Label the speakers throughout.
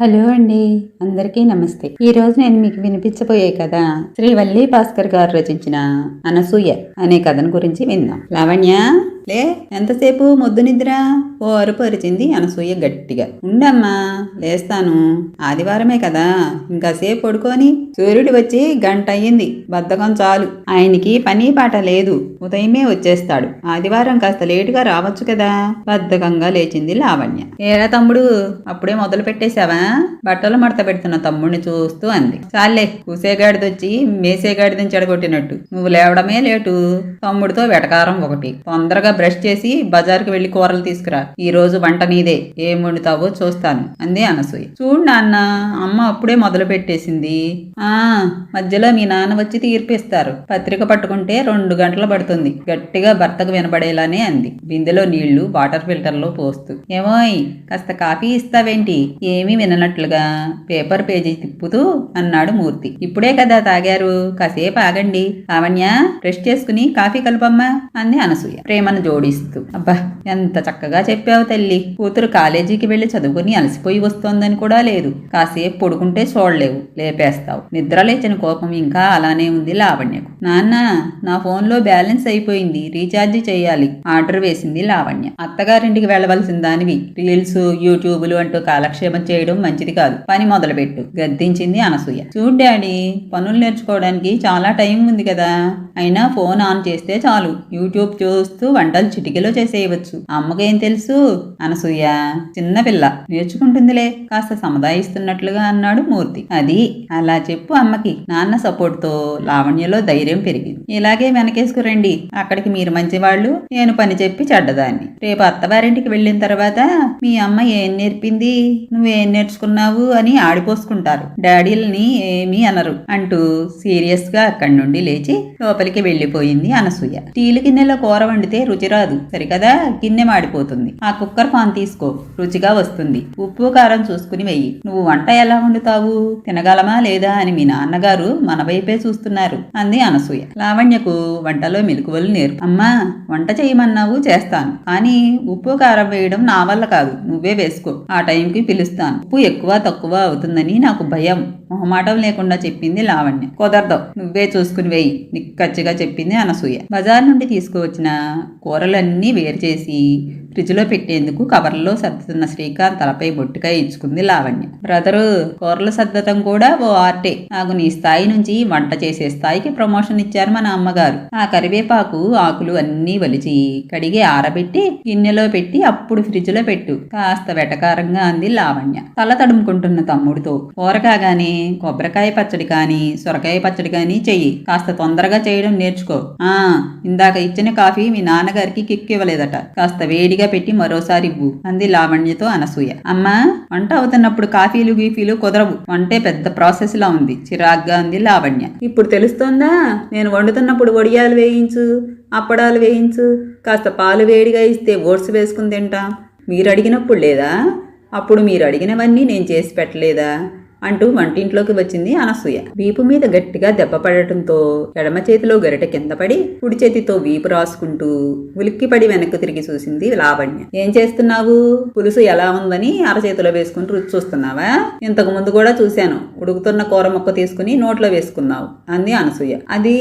Speaker 1: Hello అండి అందరికీ నమస్తే. ఈ రోజు నేను మీకు వినిపించబోయే కథ శ్రీవల్లి భాస్కర్ గారు రచించిన అనసూయ అనే కథను గురించి విందాం. లావణ్య? లే ఎంతసేపు మొద్దు నిద్ర? ఓ అరుపు అరిచింది అనసూయ గట్టిగా. ఉండమ్మా లేస్తాను. ఆదివారమే కదా. ఇంకాసేపు పడుకొని సూర్యుడు వచ్చి గంట అయ్యింది. బద్ధకం చాలు. ఆయనకి పని పాట లేదు. ఉదయమే వచ్చేస్తాడు. ఆదివారం కాస్త లేటుగా రావచ్చు కదా. బద్ధకంగా లేచింది లావణ్య. ఏరా తమ్ముడు అప్పుడే మొదలు పెట్టేశావా? బట్టలు మడత పెడుతున్న తమ్ముడిని చూస్తూ అంది. చాలే కూసేగాడిదొచ్చి మేసేగాడిదని చెడగొట్టినట్టు. నువ్వు లేవడమే లేటు. తమ్ముడితో వెటకారం ఒకటి. తొందరగా బ్రష్ చేసి బజార్కి వెళ్ళి కూరలు తీసుకురా. ఈ రోజు వంట నీదే. ఏం వండుతావో చూస్తాను. అంది అనసూయ. చూడు నాన్న అమ్మ అప్పుడే మొదలు పెట్టేసింది. ఆ మధ్యలో మీ నాన్న వచ్చి తీర్పిస్తారు. పత్రిక పట్టుకుంటే రెండు గంటలు పడుతుంది. గట్టిగా భర్తకు వినబడేలానే అంది. బిందెలో నీళ్ళు వాటర్ ఫిల్టర్లో పోస్తూ. ఏమోయ్ కాస్త కాఫీ ఇస్తావేంటి? ఏమీ విననట్లుగా పేపర్ పేజీ తిప్పుతూ అన్నాడు మూర్తి. ఇప్పుడే కదా తాగారు. కాసేపు ఆగండి. ఆవణ్య రెస్ట్ చేసుకుని కాఫీ కలుపమ్మా అంది అనసూయ. ప్రేమను జోడిస్తూ. అబ్బా ఎంత చక్కగా చెప్పావు తల్లి. కూతురు కాలేజీకి వెళ్ళి చదువుకుని అలసిపోయి వస్తోందని కూడా లేదు. కాసేపు పడుకుంటే చూడలేవు లేపేస్తావు. నిద్ర లేచిన కోపం ఇంకా అలానే ఉంది లావణ్యకు. నాన్న నా ఫోన్లో బ్యాలెన్స్ అయిపోయింది. రీఛార్జ్ చేయాలి. ఆర్డర్ వేసింది లావణ్య. అత్తగారింటికి వెళ్ళవలసిన దానివి. రీల్స్ యూట్యూబ్లు అంటూ కాలక్షేపం చేయడం మంచిది కాదు. పని మొదలుపెట్టు. గద్దించింది అనసూయ. చూడ్ డాడీ పనులు నేర్చుకోవడానికి చాలా టైం ఉంది కదా. అయినా ఫోన్ ఆన్ చేస్తే చాలు. యూట్యూబ్ చూస్తూ వంట వంటలు చిటికెలో చేసేయవచ్చు. అమ్మకేం తెలుసు? అనసూయ చిన్నపిల్ల నేర్చుకుంటుందిలే కాస్త సముదాయిస్తున్నట్లుగా అన్నాడు మూర్తి. అది అలా చెప్పు అమ్మకి. నాన్న సపోర్ట్తో లావణ్యలో ధైర్యం పెరిగింది. ఇలాగే వెనకేసుకురండి అక్కడికి మీరు మంచివాళ్ళు. నేను పని చెప్పి చెడ్డదాన్ని. రేపు అత్తవారింటికి వెళ్ళిన తర్వాత మీ అమ్మ ఏం నేర్పింది? నువ్వేం నేర్చుకున్నావు? అని ఆడిపోసుకుంటారు. డాడీలని ఏమీ అనరు అంటూ సీరియస్గా అక్కడి నుండి లేచి లోపలికి వెళ్ళిపోయింది అనసూయ. స్టీల్ గిన్నెలో కూర వండితే రుచి రాదు. సరికదా? గిన్నె మాడిపోతుంది. ఆ కుక్కర్ పాన్ తీసుకో. రుచిగా వస్తుంది. ఉప్పు కారం చూసుకుని వెయ్యి. నువ్వు వంట ఎలా వండుతావు? తినగలమా లేదా అని మీ నాన్నగారు మన వైపే చూస్తున్నారు అంది అనసూయ. లావణ్యకు వంటలో మెలకువలు నేర్పు. అమ్మా వంట చేయమన్నావు చేస్తాను. కానీ ఉప్పు కారం వేయడం నా వల్ల కాదు. నువ్వే వేసుకో. ఆ టైంకి పిలుస్తాను. ఉప్పు ఎక్కువ తక్కువ అవుతుందని నాకు భయం. మొహమాటం లేకుండా చెప్పింది లావణ్య. కుదరదు నువ్వే చూసుకుని వేయి నిక్కచ్చిగా చెప్పింది అనసూయ. బజార్ నుండి తీసుకువచ్చిన కూరలన్నీ వేరు చేసి ఫ్రిడ్జ్లో పెట్టేందుకు కవర్లో సర్దుతున్న శ్రీకాంత్ తలపై బొట్టుకాయ ఇచ్చుకుంది లావణ్య. బ్రదరు కూరలు సర్దటం కూడా ఓ ఆర్టే. నాకు నీ స్థాయి నుంచి వంట చేసే స్థాయికి ప్రమోషన్ ఇచ్చారు మన అమ్మగారు ఆ కరివేపాకు ఆకులు అన్నీ వలిచి కడిగి ఆరబెట్టి గిన్నెలో పెట్టి అప్పుడు ఫ్రిడ్జ్లో పెట్టు. కాస్త వెటకారంగా అంది లావణ్య. తల తడుముకుంటున్న తమ్ముడితో కూర కాగానే కొబ్బరికాయ పచ్చడి కానీ సొరకాయ పచ్చడి కానీ చెయ్యి. కాస్త తొందరగా చేయడం నేర్చుకో. ఆ ఇందాక ఇచ్చిన కాఫీ మీ నాన్నగారికి కిక్ ఇవ్వలేదట కాస్త వేడిగా పెట్టి మరోసారి ఇవ్వు అంది లావణ్యతో అనసూయ. అమ్మా వంట అవుతున్నప్పుడు కాఫీలు గీఫీలు కుదరవు. వంటే పెద్ద ప్రాసెస్ లా ఉంది. చిరాగ్గా అంది లావణ్య. ఇప్పుడు తెలుస్తోందా? నేను వండుతున్నప్పుడు వడియాలు వేయించు అప్పడాలు వేయించు కాస్త పాలు వేడిగా ఇస్తే ఓట్స్ వేసుకుని తింటాం. మీరు అడిగినప్పుడు లేదా? అప్పుడు మీరు అడిగినవన్నీ నేను చేసి పెట్టలేదా? అంటూ వంటింట్లోకి వచ్చింది అనసూయ. వీపు మీద గట్టిగా దెబ్బ పడటంతో ఎడమ చేతిలో గరిట కింద పడి కుడి చేతితో వీపు రాసుకుంటూ ఉలిక్కిపడి వెనక్కి తిరిగి చూసింది లావణ్య. ఏం చేస్తున్నావు? పులుసు ఎలా ఉందని అరచేతిలో వేసుకుని రుచి చూస్తున్నావా? ఇంతకు ముందు కూడా చూశాను. ఉడుకుతున్న కూర మొక్క తీసుకుని నోట్లో వేసుకున్నావు అంది అనసూయ. అది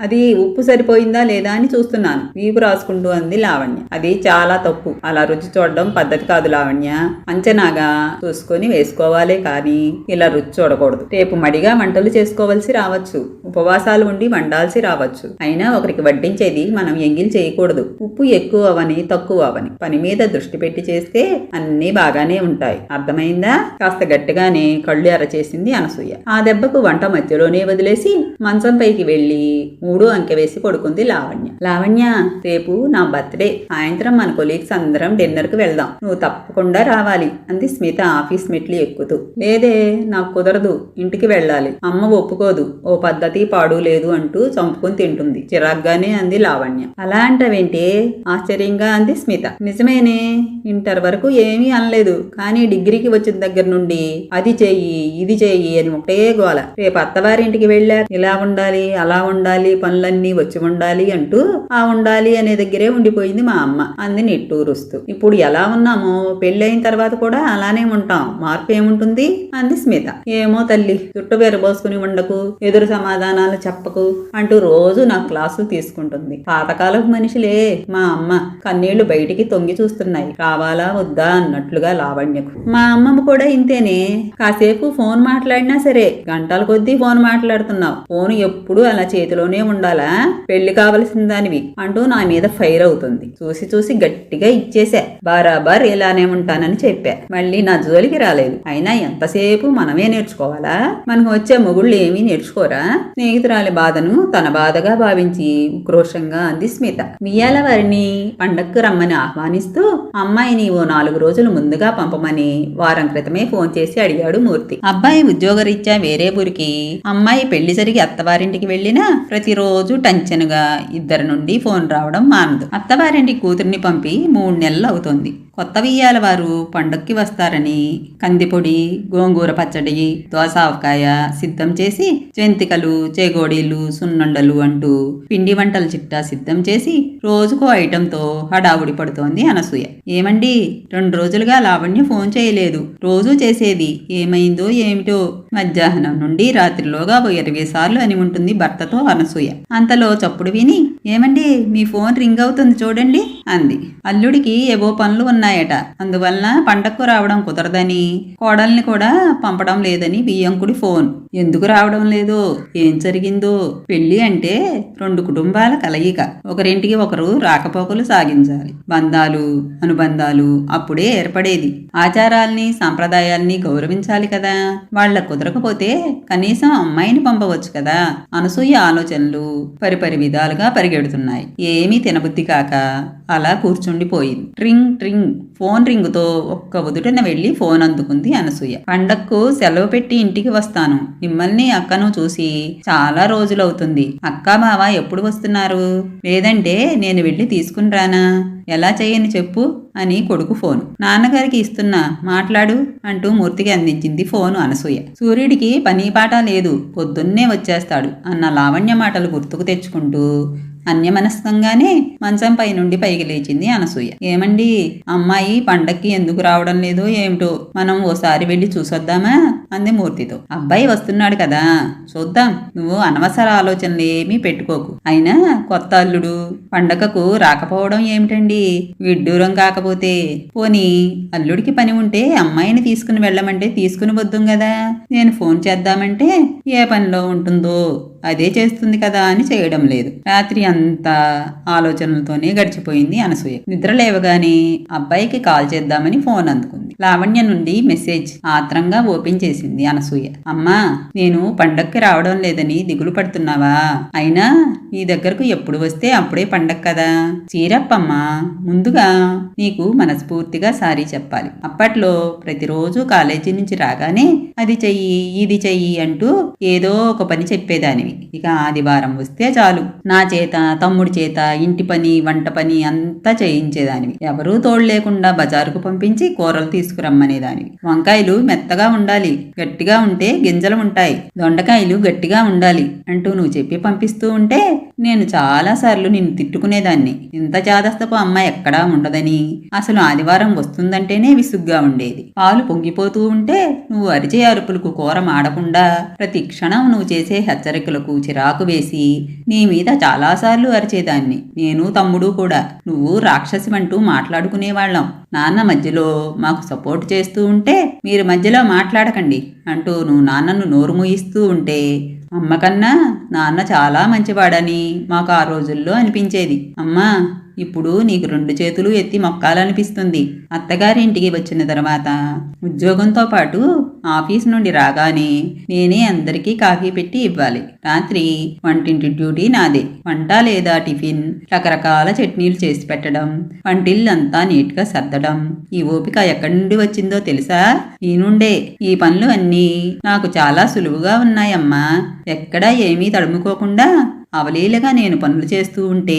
Speaker 1: అది ఉప్పు సరిపోయిందా లేదా అని చూస్తున్నాను వీపు రాసుకుంటూ అంది లావణ్య. అది చాలా తప్పు. అలా రుచి చూడడం పద్ధతి కాదు లావణ్య. అంచనాగా చూసుకొని వేసుకోవాలే కానీ ఇలా రుచి చూడకూడదు. రేపు మడిగా వంటలు చేసుకోవలసి రావచ్చు. ఉపవాసాలు ఉండి వండాల్సి రావచ్చు. అయినా ఒకరికి వడ్డించేది మనం ఎంగిల్ చేయకూడదు. ఉప్పు ఎక్కువ అవని తక్కువ అవని. పని మీద దృష్టి పెట్టి చేస్తే అన్నీ బాగానే ఉంటాయి. అర్థమైందా? కాస్త గట్టిగానే కళ్ళు ఎరచేసింది అనసూయ. ఆ దెబ్బకు వంట మధ్యలోనే వదిలేసి మంచం పైకి వెళ్ళి మూడో అంకె వేసి పడుకుంది లావణ్య. లావణ్య రేపు నా బర్త్డే. సాయంత్రం మన కొలీగ్స్ అందరం డిన్నర్కి వెళ్దాం. నువ్వు తప్పకుండా రావాలి అంది స్మిత ఆఫీస్ మెట్లు ఎక్కుతూ. లేదే నాకు కుదరదు ఇంటికి వెళ్ళాలి. అమ్మ ఒప్పుకోదు ఓ పద్ధతి పాడు లేదు అంటూ చంపుకొని తింటుంది. చిరాగ్గానే అంది లావణ్య. అలా అంటావేంటి ఆశ్చర్యంగా అంది స్మిత. నిజమేనే ఇంటర్ వరకు ఏమీ అనలేదు. కానీ డిగ్రీకి వచ్చిన దగ్గర నుండి అది చెయ్యి ఇది చెయ్యి అని ఒకటే గోల. రేపు అత్తవారింటికి వెళ్ళా ఇలా ఉండాలి అలా ఉండాలి పనులన్నీ వచ్చి ఉండాలి అంటూ ఆ ఉండాలి అనే దగ్గరే ఉండిపోయింది మా అమ్మ అంది నిట్టూరుస్తూ ఇప్పుడు ఎలా ఉన్నామో? పెళ్ళైన తర్వాత కూడా అలానే ఉంటాం. మార్పు ఏముంటుంది? అంది స్మిత. ఏమో తల్లి చుట్టు పోసుకుని ఉండకు ఎదురు సమాధానాలు చెప్పకు అంటూ రోజు నా క్లాసులు తీసుకుంటుంది. పాతకాలపు మనిషిలే మా అమ్మ కన్నీళ్ళు బయటికి తొంగి చూస్తున్నాయి. రావాలా వద్దా అన్నట్లుగా లావణ్యకు. మా అమ్మమ్మ కూడా ఇంతేనే. కాసేపు ఫోన్ మాట్లాడినా సరే గంటల కొద్దీ ఫోన్ మాట్లాడుతున్నావు. ఫోన్ ఎప్పుడు అలా చేతిలోనే ఉండాలా? పెళ్ళి కావలసిన దానివి అంటూ నా మీద ఫైర్ అవుతుంది. చూసి చూసి గట్టిగా ఇచ్చేసా బారాబార్ ఇలానే ఉంటానని చెప్పా. మళ్ళీ నా జోలికి రాలేదు. అయినా ఎంతసేపు మనమే నేర్చుకోవాలా? మనకు వచ్చే మొగుళ్ళు ఏమీ నేర్చుకోరా? స్నేహితురాలి బాధను తన బాధగా భావించి ఉక్రోషంగా అంది స్మిత. మియాల వారిని పండక్కు రమ్మని ఆహ్వానిస్తూ అమ్మాయిని ఓ నాలుగు రోజులు ముందుగా పంపమని వారం క్రితమే ఫోన్ చేసి అడిగాడు మూర్తి. అబ్బాయి ఉద్యోగరీత్యా వేరే ఊరికి అమ్మాయి పెళ్ళి జరిగి అత్తవారింటికి వెళ్ళినా ప్రతిరోజు టంచనుగా ఇద్దరి నుండి ఫోన్ రావడం మానదు. అత్తవారింటి కూతుర్ని పంపి మూడు నెలలు అవుతోంది. కొత్త వియ్యాల వారు పండక్కి వస్తారని కందిపొడి గోంగూర పచ్చడి దోసావకాయ సిద్ధం చేసి జంతికలు చేగోడీలు సున్నుండలు అంటూ పిండి వంటల చిట్టా సిద్ధం చేసి రోజుకో ఐటెంతో హడావుడి పడుతోంది అనసూయ. ఏమండి? రెండు రోజులుగా లావణ్య ఫోన్ చేయలేదు. రోజు చేసేది ఏమైందో ఏమిటో? మధ్యాహ్నం నుండి రాత్రిలోగా ఓ ఇరవై సార్లు అని ఉంటుంది భర్తతో అనసూయ. అంతలో చప్పుడు విని ఏమండి మీ ఫోన్ రింగ్ అవుతుంది చూడండి అంది. అల్లుడికి ఏవో పనులు ఉన్నాయట. అందువలన పండక్కు రావడం కుదరదని కోడల్ని కూడా పంపడం లేదని బియ్యంకుడి ఫోన్. ఎందుకు రావడం లేదో? ఏం జరిగిందో? పెళ్ళి అంటే రెండు కుటుంబాల కలయిక. ఒకరింటికి ఒకరు రాకపోకలు సాగించాలి. బంధాలు అనుబంధాలు అప్పుడే ఏర్పడేది. ఆచారాల్ని సాంప్రదాయాల్ని గౌరవించాలి కదా? వాళ్ళ కుదరకపోతే కనీసం అమ్మాయిని పంపవచ్చు కదా? అనసూయ ఆలోచనలు పరిపరి విధాలుగా పరిగెడుతున్నాయి. ఏమీ తినబుద్ధి కాక అలా కూర్చుండిపోయింది. ట్రింగ్ ట్రింగ్. ఫోన్ రింగుతో ఒక్క ఉదుటన వెళ్ళి ఫోన్ అందుకుంది అనసూయ. పండక్కు సెలవు పెట్టి ఇంటికి వస్తాను. మిమ్మల్ని అక్కను చూసి చాలా రోజులవుతుంది. అక్క బావ ఎప్పుడు వస్తున్నారు? లేదంటే నేను వెళ్ళి తీసుకుని రానా ఎలా చేయని చెప్పు అని కొడుకు ఫోను. నాన్నగారికి ఇస్తున్నా మాట్లాడు అంటూ మూర్తికి అందించింది ఫోను అనసూయ. సూర్యుడికి పని పాట లేదు పొద్దున్నే వచ్చేస్తాడు అన్న లావణ్య మాటలు గుర్తుకు తెచ్చుకుంటూ అన్యమనస్కంగానే మంచంపై నుండి పైకి లేచింది అనసూయ. ఏమండి? అమ్మాయి పండక్కి ఎందుకు రావడం లేదో ఏమిటో మనం ఓసారి వెళ్ళి చూసొద్దామా? అంది మూర్తితో. అబ్బాయి వస్తున్నాడు కదా చూద్దాం. నువ్వు అనవసర ఆలోచనలు ఏమీ పెట్టుకోకు. అయినా కొత్త అల్లుడు పండగకు రాకపోవడం ఏమిటండి? విడ్డూరం కాకపోతే. పోనీ అల్లుడికి పని ఉంటే అమ్మాయిని తీసుకుని వెళ్ళమంటే తీసుకుని వద్దుం కదా నేను ఫోన్ చేద్దామంటే ఏ పనిలో ఉంటుందో అదే చేస్తుంది కదా అని చేయడం లేదు. రాత్రి అంతా ఆలోచనలతోనే గడిచిపోయింది అనసూయ. నిద్ర లేవగానే అబ్బాయికి కాల్ చేద్దామని ఫోన్ అందుకుంది. లావణ్య నుండి మెసేజ్ ఆత్రంగా ఓపెన్ చేసింది అనసూయ. అమ్మా నేను పండక్కి రావడం లేదని దిగులు పడుతున్నావా? అయినా నీ దగ్గరకు ఎప్పుడు వస్తే అప్పుడే పండగ కదా? చీరప్పమ్మా ముందుగా నీకు మనస్ఫూర్తిగా సారీ చెప్పాలి. అప్పట్లో ప్రతిరోజు కాలేజీ నుంచి రాగానే అది చెయ్యి ఇది చెయ్యి అంటూ ఏదో ఒక పని చెప్పేదానివి. ఇక ఆదివారం వస్తే చాలు. నా చేత తమ్ముడి చేత ఇంటి పని వంట పని అంతా చేయించేదానివి. ఎవరూ తోడు లేకుండా బజారుకు పంపించి కూరలు తీసుకురమ్మనేదానివి. వంకాయలు మెత్తగా ఉండాలి గట్టిగా ఉంటే గింజలు ఉంటాయి దొండకాయలు గట్టిగా ఉండాలి అంటూ నువ్వు చెప్పి పంపిస్తూ ఉంటే నేను చాలా సార్లు నిన్ను తిట్టుకునేదాన్ని. ఇంత చాదస్తపు అమ్మ ఎక్కడా ఉండదని. అసలు ఆదివారం వస్తుందంటేనే విసుగ్గా ఉండేది. పాలు పొంగిపోతూ ఉంటే నువ్వు అరిచే అరుపులకు కూర మాడకుండా ప్రతి క్షణం నువ్వు చేసే హెచ్చరికలకు చిరాకు వేసి నీ మీద చాలాసార్లు అరిచేదాన్ని. నేను తమ్ముడు కూడా. నువ్వు రాక్షసిమంటూ మాట్లాడుకునేవాళ్ళం. నాన్న మధ్యలో మాకు సపోర్ట్ చేస్తూ ఉంటే మీరు మధ్యలో మాట్లాడకండి అంటూ నువ్వు నాన్నను నోరు మూయిస్తూ ఉంటే అమ్మ కన్నా నాన్న చాలా మంచివాడని మాకు ఆ రోజుల్లో అనిపించేది. అమ్మా ఇప్పుడు నీకు రెండు చేతులు ఎత్తి మొక్కాలనిపిస్తుంది. అత్తగారింటికి వచ్చిన తర్వాత ఉద్యోగంతో పాటు ఆఫీస్ నుండి రాగానే నేనే అందరికీ కాఫీ పెట్టి ఇవ్వాలి. రాత్రి వంటింటి డ్యూటీ నాదే. వంట లేదా టిఫిన్ రకరకాల చట్నీలు చేసి పెట్టడం వంటిల్లంతా నీట్గా సర్దడం. ఈ ఓపిక ఎక్కడి నుండి వచ్చిందో తెలుసా? ఈ నుండే. ఈ పనులు అన్నీ నాకు చాలా సులువుగా ఉన్నాయమ్మా. ఎక్కడా ఏమీ తడుముకోకుండా అవలీలగా నేను పనులు చేస్తూ ఉంటే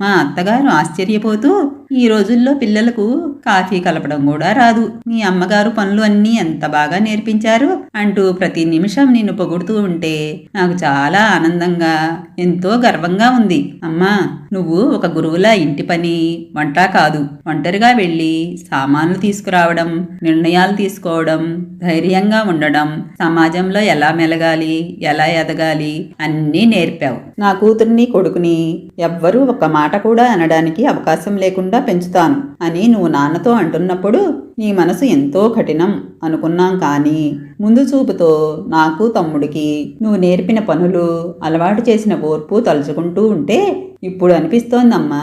Speaker 1: మా అత్తగారు ఆశ్చర్యపోతూ ఈ రోజుల్లో పిల్లలకు కాఫీ కలపడం కూడా రాదు. మీ అమ్మగారు పనులు అన్నీ ఎంత బాగా నేర్పించారు? అంటూ ప్రతి నిమిషం నిన్ను పొగుడుతూ ఉంటే నాకు చాలా ఆనందంగా ఎంతో గర్వంగా ఉంది. అమ్మా నువ్వు ఒక గురువులా ఇంటి పని వంట కాదు. ఒంటరిగా వెళ్ళి సామాన్లు తీసుకురావడం నిర్ణయాలు తీసుకోవడం ధైర్యంగా ఉండడం సమాజంలో ఎలా మెలగాలి ఎలా ఎదగాలి అన్నీ నేర్పావు. నా కూతుర్ని కొడుకుని ఎవ్వరూ ఒక మాట కూడా అనడానికి అవకాశం లేకుండా పెంచుతాను అని నువ్వు నాన్నతో అంటున్నప్పుడు నీ మనసు ఎంతో కఠినం అనుకున్నాం కానీ ముందు చూపుతో నాకు తమ్ముడికి నువ్వు నేర్పిన పనులు అలవాటు చేసిన ఓర్పు తలుచుకుంటూ ఉంటే ఇప్పుడు అనిపిస్తోందమ్మా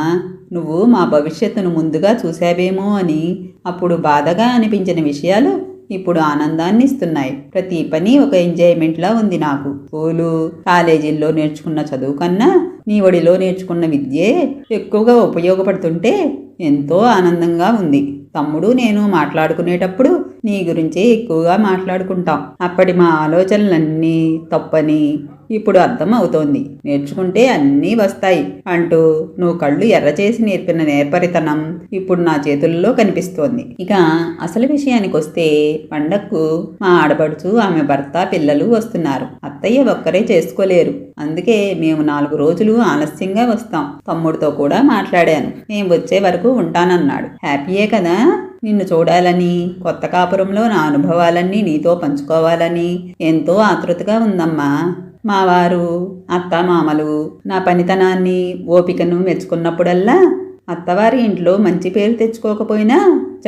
Speaker 1: నువ్వు మా భవిష్యత్తును ముందుగా చూసావేమో అని. అప్పుడు బాధగా అనిపించిన విషయాలు ఇప్పుడు ఆనందాన్ని ఇస్తున్నాయి. ప్రతి పని ఒక ఎంజాయ్మెంట్లా ఉంది నాకు. స్కూలు కాలేజీల్లో నేర్చుకున్న చదువు కన్నా నీ ఒడిలో నేర్చుకున్న విద్యే ఎక్కువగా ఉపయోగపడుతుంటే ఎంతో ఆనందంగా ఉంది. తమ్ముడు నేను మాట్లాడుకునేటప్పుడు నీ గురించే ఎక్కువగా మాట్లాడుకుంటాం. అప్పటి మా ఆలోచనలన్నీ తప్పని ఇప్పుడు అర్థం అవుతోంది. నేర్చుకుంటే అన్నీ వస్తాయి అంటూ నువ్వు కళ్ళు ఎర్ర చేసి నేర్పిన నేర్పరితనం ఇప్పుడు నా చేతుల్లో కనిపిస్తోంది. ఇక అసలు విషయానికి వస్తే పండక్కు మా ఆడపడుచు ఆమె భర్త పిల్లలు వస్తున్నారు. అత్తయ్య ఒక్కరే చేసుకోలేరు. అందుకే మేము నాలుగు రోజులు ఆలస్యంగా వస్తాం. తమ్ముడితో కూడా మాట్లాడాను. మేము వచ్చే వరకు ఉంటానన్నాడు. హ్యాపీయే కదా. నిన్ను చూడాలని కొత్త కాపురంలో నా అనుభవాలన్నీ నీతో పంచుకోవాలని. ఎంతో ఆతృతగా ఉందమ్మా. మా వారు అత్తామామలు నా పనితనాన్ని ఓపికను మెచ్చుకున్నప్పుడల్లా అత్తవారి ఇంట్లో మంచి పేరు తెచ్చుకోకపోయినా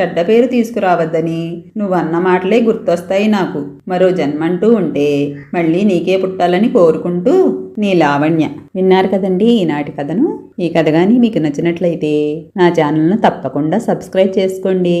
Speaker 1: చెడ్డ పేరు తీసుకురావద్దని. నువ్వు అన్న మాటలే గుర్తొస్తాయి నాకు. మరో జన్మంటూ ఉంటే మళ్ళీ నీకే పుట్టాలని కోరుకుంటూ నీ లావణ్య. విన్నారు కదండి ఈనాటి కథను? ఈ కథ కానీ మీకు నచ్చినట్లయితే నా ఛానల్ను తప్పకుండా సబ్స్క్రైబ్ చేసుకోండి.